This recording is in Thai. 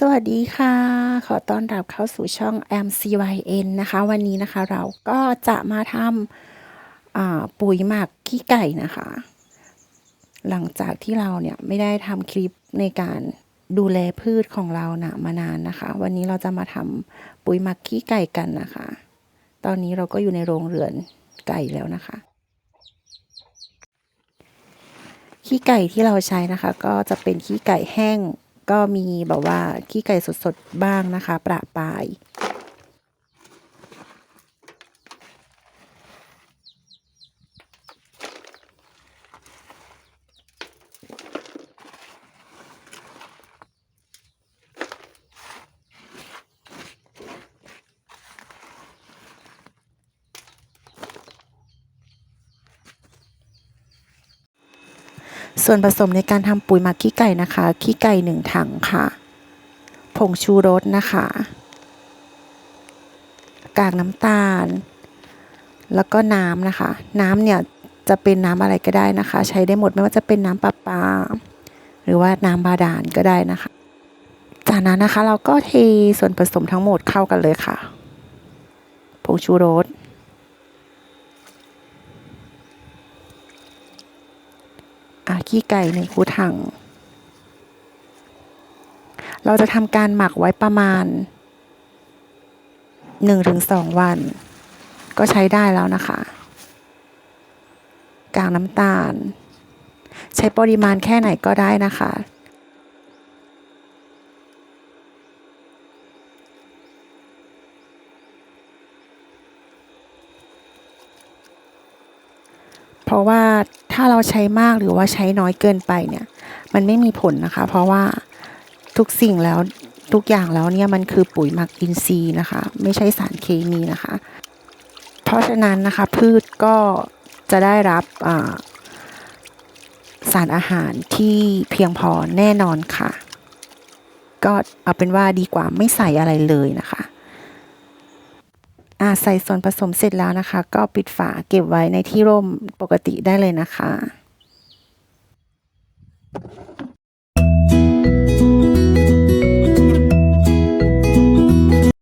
สวัสดีค่ะ ขอต้อนรับเข้าสู่ช่อง MCYN นะคะ วันนี้นะคะเราก็จะมาทำปุ๋ยหมักขี้ไก่นะคะ หลังจากที่เราเนี่ยไม่ได้ทำคลิปในการดูแลพืชของเรานะมานานนะคะ วันนี้เราจะมาทำปุ๋ยหมักขี้ไก่กันนะคะ ตอนนี้เราก็อยู่ในโรงเรือนไก่แล้วนะคะขี้ไก่ที่เราใช้นะคะ ก็จะเป็นขี้ไก่แห้ง ก็มีแบบว่าขี้ไก่สดๆบ้างนะคะ ประปาย ส่วนผสมในการทำปุ๋ยหมักขี้ไก่นะคะ ขี้ไก่หนึ่งถังค่ะ ผงชูรสนะคะ กากน้ำตาล แล้วก็น้ำนะคะ น้ำเนี่ยจะเป็นน้ำอะไรก็ได้นะคะ ใช้ได้หมดไม่ว่าจะเป็นน้ำประปา หรือว่าน้ำบาดาลก็ได้นะคะ จากนั้นนะคะเราก็เทส่วนผสมทั้งหมดเข้ากันเลยค่ะ ผงชูรส อะ ขี้ไก่หนึ่งคูถัง เราจะทำการหมักไว้ประมาณหนึ่งถึงสองวัน ก็ใช้ได้แล้วนะคะ กากน้ำตาล ใช้ปริมาณแค่ไหนก็ได้นะคะ เพราะว่าถ้าเราใช้มากหรือว่าใช้น้อยเกินไปเนี่ย มันไม่มีผลนะคะ เพราะว่าทุกสิ่งแล้วทุกอย่างแล้วเนี่ยมันคือปุ๋ยหมักอินทรีย์นะคะ ไม่ใช่สารเคมีนะคะ เพราะฉะนั้นนะคะพืชก็จะได้รับสารอาหารที่เพียงพอแน่นอนค่ะ ก็เอาเป็นว่าดีกว่าไม่ใส่อะไรเลยนะคะ อาใส่ส่วนผสมเสร็จแล้วนะคะ ก็ปิดฝาเก็บไว้ในที่ร่มปกติได้เลยนะคะ